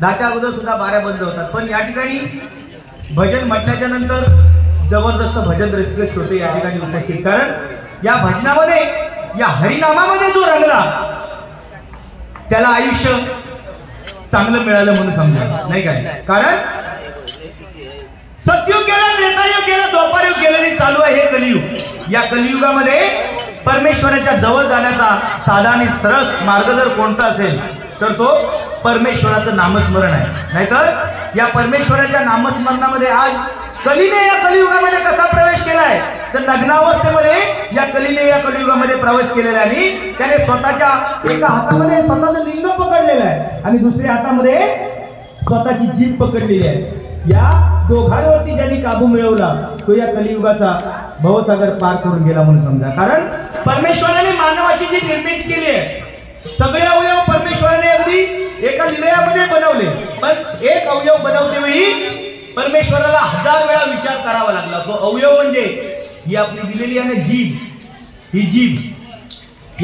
दहाच्या अगोदर सुद्धा बाऱ्या बंद होतात. पण या ठिकाणी भजन म्हटल्याच्या नंतर जबरदस्त भजन रसिक श्रोते या ठिकाणी उपस्थित. कारण या भजनामध्ये या हरिनामामध्ये जो रंगला त्याला आयुष्य चांगलं मिळालं म्हणून समजा. नाही काय कारण सत्युग गेलं त्रेतायुग गेलं द्वापारयुग गेलं चालू आहे हे कलियुग. या कलियुगामध्ये परमेश्वराच्या जवळ जाण्याचा साधा आणि सरळ मार्ग जर कोणता असेल तर तो परमेश्वराचं नामस्मरण आहे. नाहीतर या परमेश्वराच्या नामस्मरणामध्ये आज कलीने या कलियुगामध्ये कसा प्रवेश केलाय? तर लग्नावस्थेमध्ये या कलीने या कलियुगामध्ये प्रवेश केलेला आहे. आणि त्याने स्वतःच्या एका हातामध्ये स्वतःचं लिंग पकडलेलं आहे. आणि दुसऱ्या हातामध्ये स्वतःची जीभ पकडलेली आहे. या दोघांवरती ज्यांनी काबू मिळवला तो या कलियुगाचा भवसागर पार करून गेला म्हणून समजा. कारण परमेश्वराने मानवाची जी निर्मिती केली आहे सगळे अवयव परमेश्वराने अगदी एका निर्णयामध्ये बनवले. पण एक अवयव बनवते वेळी परमेश्वराला हजार वेळा विचार करावा लागला. तो अवयव म्हणजे ही आपली दिलेली आहे ना जीभ. ही जीभ.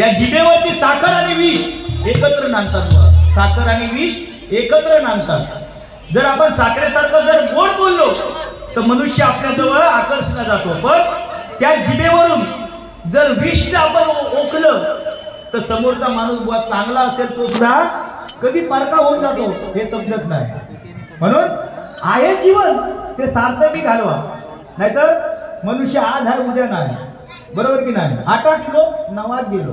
या जिभेवरती साखर आणि विष एकत्र नांदतात साखर आणि विष एकत्र नांदतात. जर आपण साखरेसारखं जर गोड बोललो तर मनुष्य आपल्याजवळ आकर्षला जातो. पण त्या जिभेवरून जर विष आपण ओकलं तर समोरचा माणूस बुवा चांगला असेल तो सुद्धा कधी परका होऊन जातो हे समजत नाही. म्हणून आहे जीवन ते सार्थकी घालवा. नाहीतर मनुष्य आज आहे उद्या नाही. बरोबर की नाही? आठ आठ किलो नवात गेलो.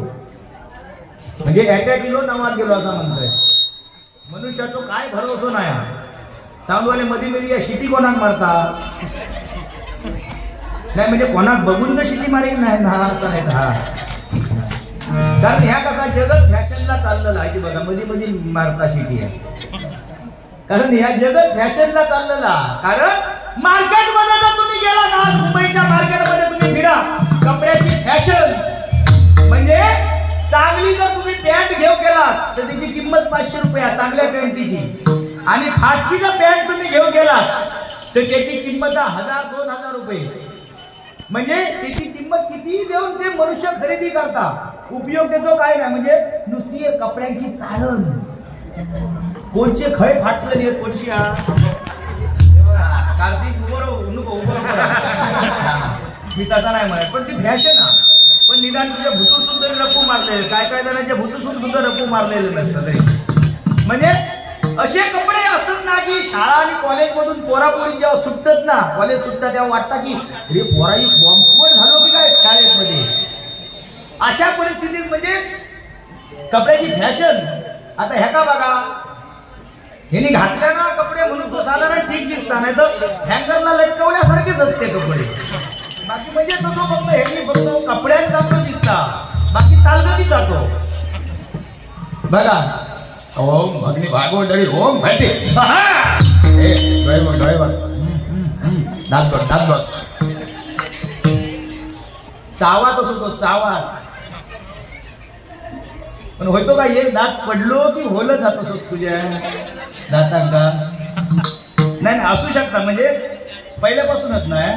म्हणजे ॲट किलो नवाज गेलो असं म्हणतोय. मनुष्याचं काय भरवसो नाही. हा. मधी मध्ये या शिटी कोणाक मारता नाही म्हणजे कोणाक बघून तर शिटी मारेल नाही ना असं नाही हा कारण ह्या कसा जगत फॅशनला चाललेला आहे बघा मध्ये मध्ये मारता शिटी आहे. कारण ह्या जगत फॅशनला चाललेला कारण मार्केटमध्ये जर तुम्ही गेला ना मुंबईच्या मार्केटमध्ये तुम्ही फिरा कपड्याची फॅशन म्हणजे चांगली जर तुम्ही पॅन्ट घेऊ केलात तर त्याची किंमत पाचशे रुपये चांगल्या पॅन्टीची. आणि फाटची जर पॅन्ट तुम्ही घेऊ गेलात तर त्याची किंमत हजार दोन हजार रुपये. म्हणजे त्याची किंमत कितीही देऊन ते मनुष्य खरेदी करता उपयोग त्याचा काय नाही. म्हणजे नुसती कपड्यांची चाळण. कोणचे खय फाटलेली आहेत कोणची कार्तिक उभं नको उभं मी तसा नाही म्हणत पण ती फॅशन हा पण निदान तुझ्या भूतूसून सुद्धा रकू मारलेले काय काय जणांच्या भूतूसून सुद्धा रकू मारलेले नसतं म्हणजे असे कपडे असतात ना की शाळा आणि कॉलेजमधून पोरापोरी जेव्हा सुटतात ना कॉलेज सुटतात तेव्हा वाटतं की रे पोराई बॉम्बवर झालो की काय शाळेमध्ये अशा परिस्थितीत म्हणजे कपड्याची फॅशन आता ह्या का बघा? हिने घातल्या ना कपडे म्हणून तो साधारण ठीक दिसता नाही तर हँगरला लटकवण्यासारखेच असते कपडे. बाकी म्हणजे तसं फक्त ह्यांनी फक्त कपड्यात जातो दिसता बाकी चालगती जातो. बघा. ओम अग्नी भागवंडळी ओम भटे दात बघ दात बघ. चावा तसो तो चावा. पण होतो का एक दात पडलो की होलं जात असो तुझ्या दातांका? नाही नाही असू शकता. म्हणजे पहिल्यापासूनच नाही.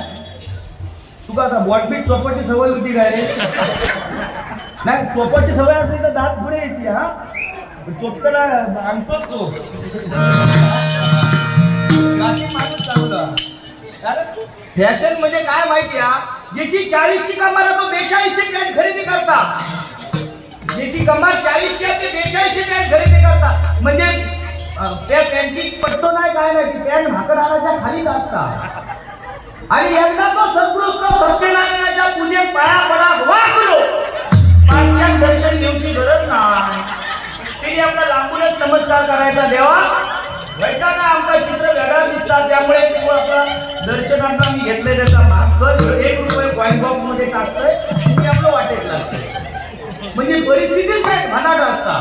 तुका असा बॉटबीट चोपाची सवय होती काय रे? नाही चोपाची सवय असली तर दात पुढे येते हा? चोपताना आणतोच तो. माणूस चांगला कारण फॅशन म्हणजे काय माहिती हा? याची चाळीसची कमाल आहे तो बेचाळीसची पॅन्ट खरेदी करता ज्याची कमाल चाळीसच्या ते बेचाळीसची पॅन्ट खरेदी करतात. म्हणजे त्या पॅन्टी पट्टो नाही काय नाही ती पॅन्ट भाकरहाराच्या खालीच असता आणि एकदा तो सत्कृष्ट सत्यनारायणाच्या पूजेत पाया पडा वापरो पाठ्यात दर्शन घेऊची गरज नाही. तिने आपला लांबूनच नमस्कार करायचा देवा. वैताना आमचा चित्र वेगळा दिसतात त्यामुळे तू आपला दर्शन आता मी घेतलंय त्याचा माग कर एक रुपये कॉईन बॉक्समध्ये टाकतोय तुम्ही आपलं वाटेत लागतंय. म्हणजे परिस्थितीच काय? मनात असता.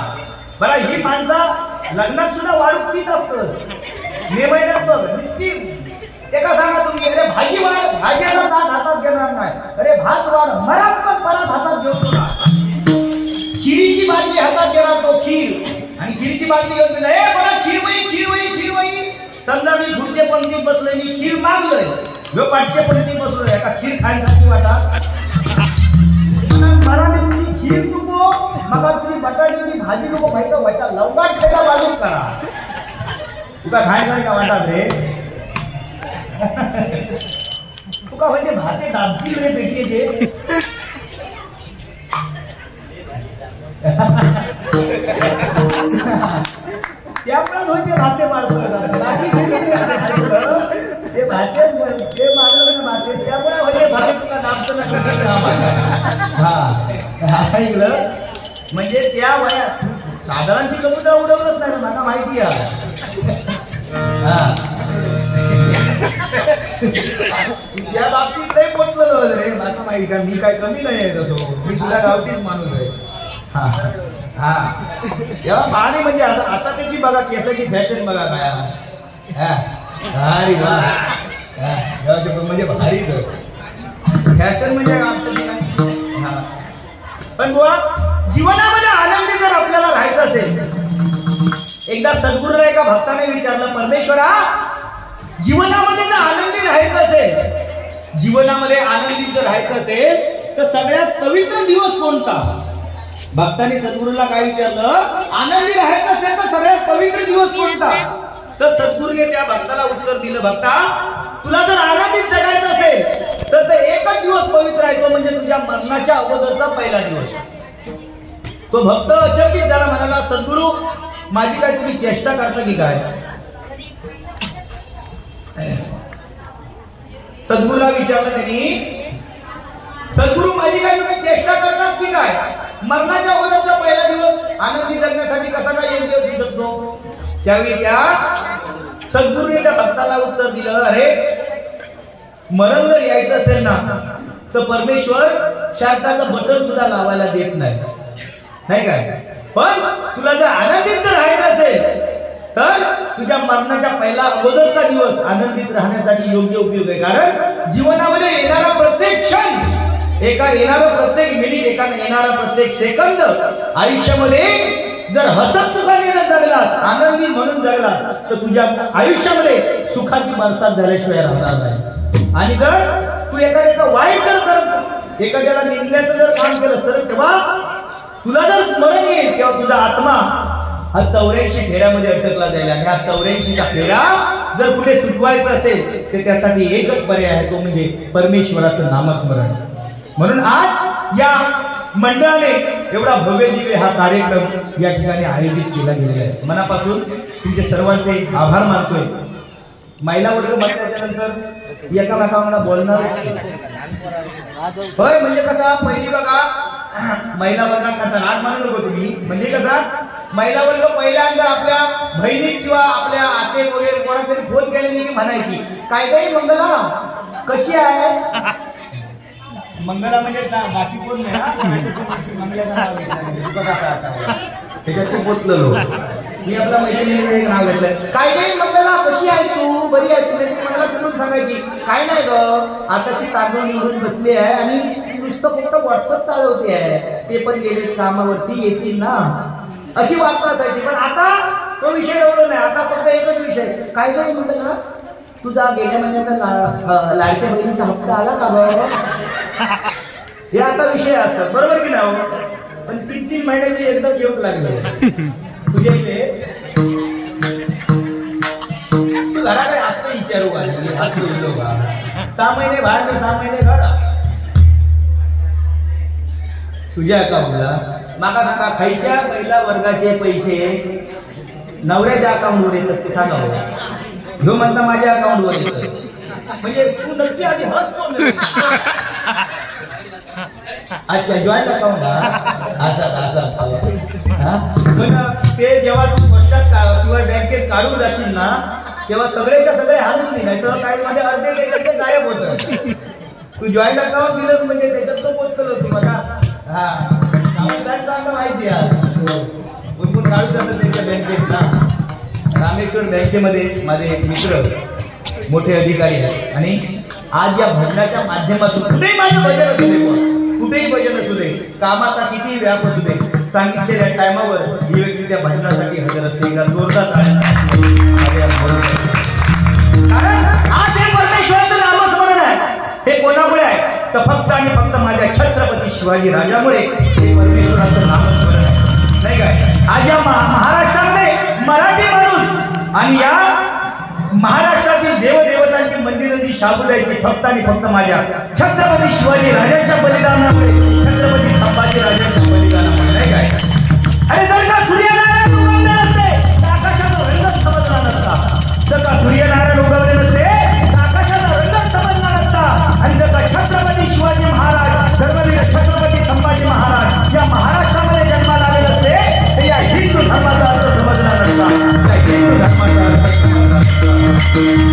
बरा ही माणसं लग्नात सुद्धा वाढतीच असतं मे महिन्यात बघ निस्ती एका सांगा तुम्ही? अरे भाजी वाढ भाज्याला भात हातात घेणार नाही. अरे भात वाढ मरात पण परत हातात घेऊ तुला. खिरीची बादली हातात घेणार तो खीर. आणि खिरीची बादली घेऊन गेला ए बरा खीर वही खीर वही खीर वही समजा मी पुढचे पंक्ती बसलोय मी खीर मागलोय. ह्यो पाठचे पंक्ती बसलोय एका खीर खायसाठी वाटा. खीर नको मग तुम्ही बटाट्याची भाजी नको माहिती व्हायचा लवकर खायचा बाजू करा. तुका खाय काय का वाटत रे? तुका म्हणजे भाते दाबतील रे पेटीचे त्यामुळेच होते भाते मारतो बाकी ते भाते ते मारलं भाते. त्यामुळे होते भाते तुका दाबतो ना हा. ऐकलं म्हणजे त्या वयात साधारणशी कबूतर उडवलंच नाही मला माहिती आहे. त्या बाबतीत लय पोचलेलो रे मला माहिती का मी काय कमी नाही आहे तसो. मी तुला गावठीच माणूस आहे. हा. हा. तेव्हा पाणी म्हणजे आता आता त्याची बघा केसाची फॅशन बघा काय हा. अरे वा हा, म्हणजे भारीच फॅशन म्हणजे आमचं पण बुवा जीवनामध्ये आनंदी जर आपल्याला राहायचं असेल एकदा सद्गुरूला एका भक्ताने विचारलं परमेश्वरा जीवनामध्ये जर आनंदी राहायचं असेल जीवनामध्ये आनंदी जर राहायचं असेल तर सगळ्यात पवित्र दिवस कोणता? भक्ताने सद्गुरूला काय विचारलं आनंदी राहायचं असेल तर सगळ्यात पवित्र दिवस कोणता? तर सद्गुरूने त्या भक्ताला उत्तर दिलं भक्ता तुला जर आनंदीत जगायचं असेल तर ते एकच दिवस पवित्र आहे तो म्हणजे तुझ्या मरणाच्या अगोदरचा पहिला दिवस. तो भक्त अचकित झाला म्हणाला सद्गुरू माझी काय तुम्ही चेष्टा करता की काय? सद्गुरूला विचारलं त्यांनी सद्गुरू माझी काय तुम्ही चेष्टा करतात की काय? मरणाच्या अगोदरचा पहिला दिवस आनंदी जगण्यासाठी कसा काय योग्य असू शकतो? त्यावेळी त्या सद्गुरूने त्या भक्ताला उत्तर दिलं अरे मरण जर यायचं असेल ना तर परमेश्वर शांताचं बटन सुद्धा लावायला देत नाही. नाही काय? पण तुला जर आनंदित जर राहायचं असेल तर तुझ्या मरणाच्या पहिला अगोदरचा दिवस आनंदित राहण्यासाठी योग्य उपयोग आहे. कारण जीवनामध्ये येणारा प्रत्येक क्षण एका येणारा प्रत्येक मिनिट एका येणारा प्रत्येक सेकंद आयुष्यामध्ये जर हसत सुखाने जर जगलास आनंदी म्हणून जगलास तर तुझ्या आयुष्यामध्ये सुखाची बरसात झाल्याशिवाय राहणार नाही. आणि जर तू एखाद्याचं वाईट जर करत एखाद्याला निंदण्याचं जर काम केलं तर तेव्हा तुला जर मरण येईल तेव्हा तुझा आत्मा हा चौऱ्याऐंशी फेऱ्यामध्ये अटकला जाईल. आणि हा चौऱ्याऐंशीचा फेरा जर कुठे सुटवायचा असेल तर त्यासाठी एकच पर्याय आहे तो म्हणजे परमेश्वराचं नामस्मरण. म्हणून आज या मंडळाने एवढा भव्य दिव्य हा कार्यक्रम या ठिकाणी आयोजित केला गेलेला आहे. मनापासून तुमचे सर्वांचे आभार मानतोय. महिला वर्ग म्हटल्यानंतर एकामेकांना बोलणार. होय म्हणजे कसा पहिली बघा महिला वर्गात राग मानू नको तुम्ही. म्हणजे कसा महिला वर्ग पहिल्यांदा आपल्या बहिणी किंवा आपल्या आते वगैरे कोणातरी फोन केल्याने की म्हणायची काय काही मंगला कशी आहे मंगला म्हणजे बाकी कोण नाही हा? त्याच्यात ते पोचलेलो मी आपल्या मैत्रिणीने एक नाव घेतलं काय काही मंगला कशी आहेस तू? बरी आहेस तू? नाही मला फिरून सांगायची. काय नाही ग आताची तांदूळ निघून बसली आहे आणि नुसतं फक्त व्हॉट्सअप चालवते आहे. ते पण गेले कामावरती येतील ना. अशी वार्ता असायची. पण आता तो विषय एवढं नाही आता फक्त एकच विषय. काय काय म्हणलं ना तुझा गेल्या महिन्याचा ला- लाडक्या बहिणीचा हप्ता आला का बाबा हे आता विषय असतात. बरोबर की नाही हो? पण तीन तीन महिन्याचे एकदा घेऊ लागले. तुझ्या इथे तू घराकडे असतो विचारू का? म्हणजे का? सहा महिने बाहेर तर सहा महिने घर. तुझ्या अकाउंटला माका सांगा खायच्या पहिल्या वर्गाचे पैसे नवऱ्याच्या अकाउंटवर येतात ते सांगा हो. ह्यो म्हणता माझ्या अकाउंटवर येतात. म्हणजे तू नक्की आधी हसतो अच्छा जॉईन अकाउंट असं असं हा? पण ते जेव्हा तू पोस्टात किंवा बँकेत काढून जाशील ना तेव्हा सगळेच्या सगळे हालून नाही नाही तर काही मध्ये अर्धे ते गायब होत. तू जॉईंट अकाउंट दिलंस म्हणजे त्याच्यात तो पोचतलंच तू बघा. हा. काय माहिती आहे कोण कोण काढून जातं त्यांच्या बँकेत ना रामेश्वर बँकेमध्ये माझे एक मित्र मोठे अधिकारी आहेत. आणि आज या भजनाच्या माध्यमातून कुठेही माझं भजन असू दे कुठेही भजन असू दे. कामाचा कितीही व्याप असू दे. सांगितलेल्या टायमावर ही व्यक्ती त्या भजनासाठी हजर असते. एका जोरदार कारण आज हे परमेश्वराचं नामस्मरण आहे. हे कोणामुळे आहे? तर फक्त आणि फक्त माझ्या छत्रपती शिवाजी राजामुळे. हे परमेश्वराचं नामस्मरण आहे. नाही काय आज या महा- महाराष्ट्रामध्ये मराठी माणूस आणि या महाराष्ट्र मंदिरं आहे शाबूत आहेत ती फक्त आणि फक्त माझ्या छत्रपती शिवाजी राजांच्या बलिदानामुळे छत्रपती संभाजी राजांच्या बलिदानामुळे नाही काय अरे जर का सूर्यनारायण उगवले नसते तर आकाशाचा रंगच समजला नसता. जर का सूर्यनारायण उगवले नसते तर आकाशाचा रंगच समजला नसता. आणि जर का छत्रपती शिवाजी महाराज धर्मवीर छत्रपती संभाजी महाराज या महाराष्ट्रामध्ये जन्माला आले नसते तर या हिंदू धर्माचा अर्थ समजला नसता. या हिंदू धर्माचा अर्थ समजला नसता.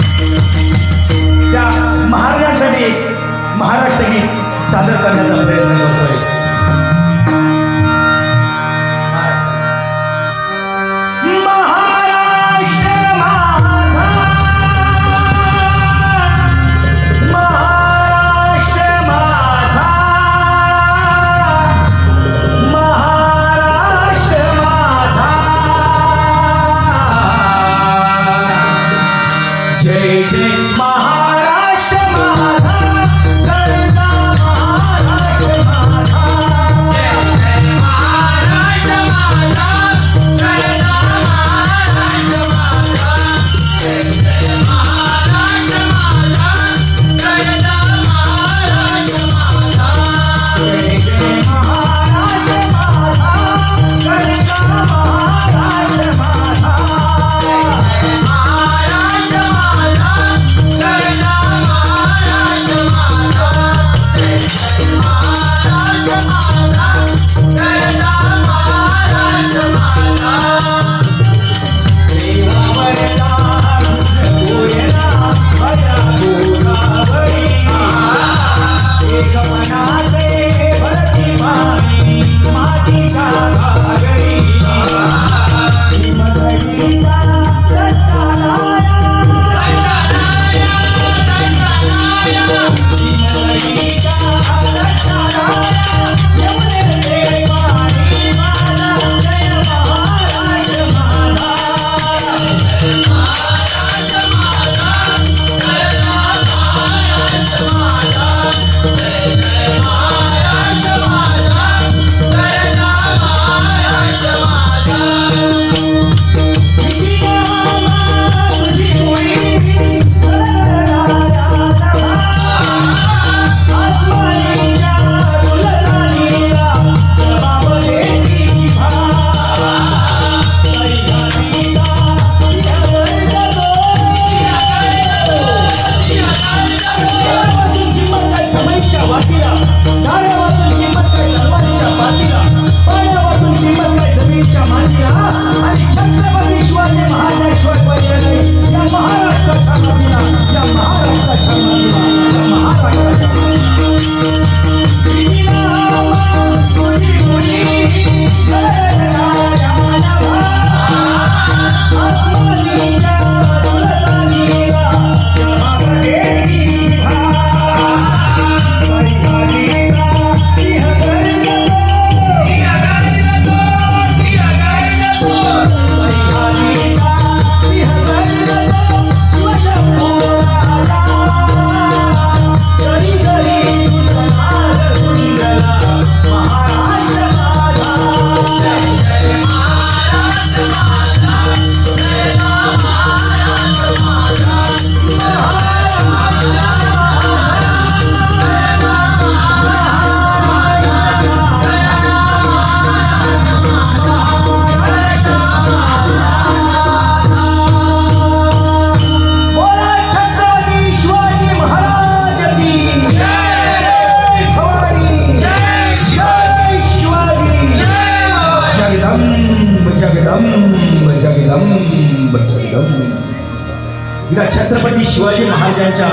एकदा छत्रपती शिवाजी महाराजांच्या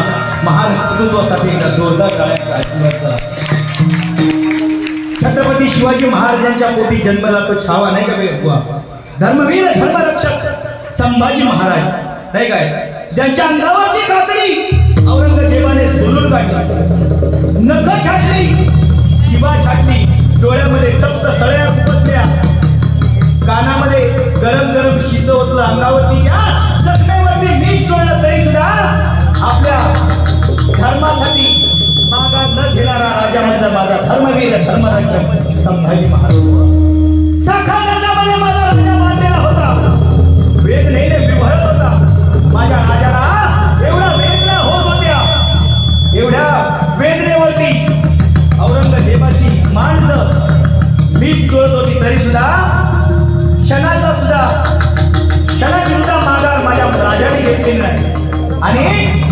महान कुटुंबासाठी एकदा जोरदार छत्रपती शिवाजी महाराजांच्या पोटी जन्मला तो छावा नाही का बे धर्मवीर धर्मरक्षक संभाजी महाराज नाही काय? ज्यांच्या अंगावरची कातडी औरंगजेबाने सोलून काढली. नख छाटली शिवा छाटली डोळ्यामध्ये तप्त सळ्या उपसल्या. कानामध्ये गरम गरम शिस अंगावरती या राजा आपल्या धर्मासाठी मागा न घेणारा राजा म्हणजे माझा धर्मवीर धर्मराज्य संभाजी महाराज. साखा लग्नामध्ये माझा राजा बांधलेला होता. वेग नाही विवळत होता. माझ्या राजाला एवढा वेदना होत होत्या. एवढ्या वेदनेवरती औरंगजेबाची माणसं मीच गळत होती तरी सुद्धा क्षणाचा सुद्धा क्षणाची सुद्धा माघार माझ्या राजाने घेतलेली नाही. आणि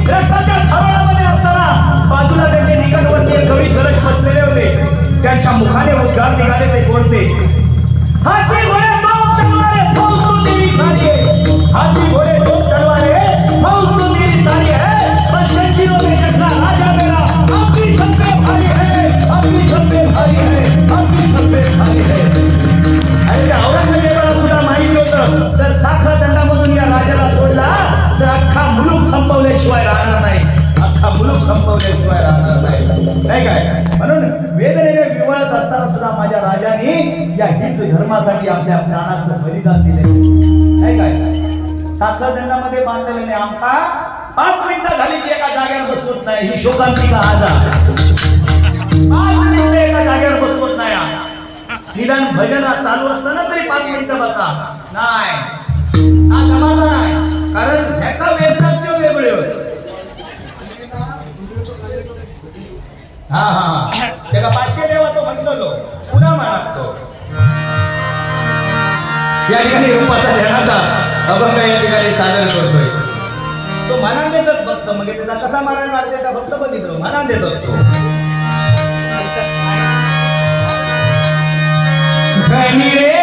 रक्ताच्या थवाळामध्ये असताना बाजूला त्यांचे निकटवर्ती कवी गरज बसलेले होते त्यांच्या मुखाने उद्गार निघाले ते कोणते हाती घोडे हाती घोडे धर्मासाठी आपल्या प्राणाचं बलिदान दिले नाही काय? साखर दंडामध्ये नाही आमका. पाच मिनिटं झाली की एका जागेवर बसवत नाही. ही शोकांतिका आजा पाच मिनिटं एका जागेवर बसवत नाही निदान भजन चालू असताना तरी पाच मिनिटं बसा. नाही. हा जमाना नाही कारण ह्याचा वेदनाच तो वेगळे होय. हा हा हा. त्याला पाचशे देवा तो म्हणतो पुन्हा मागतो या ठिकाणी रूपाचा ध्यानाचा अभंग या ठिकाणी सादर करतोय. तो मनान देतात फक्त. मग त्याचा कसा मरण वाढते का फक्त बघितलं. मनान देतात तो धनी रे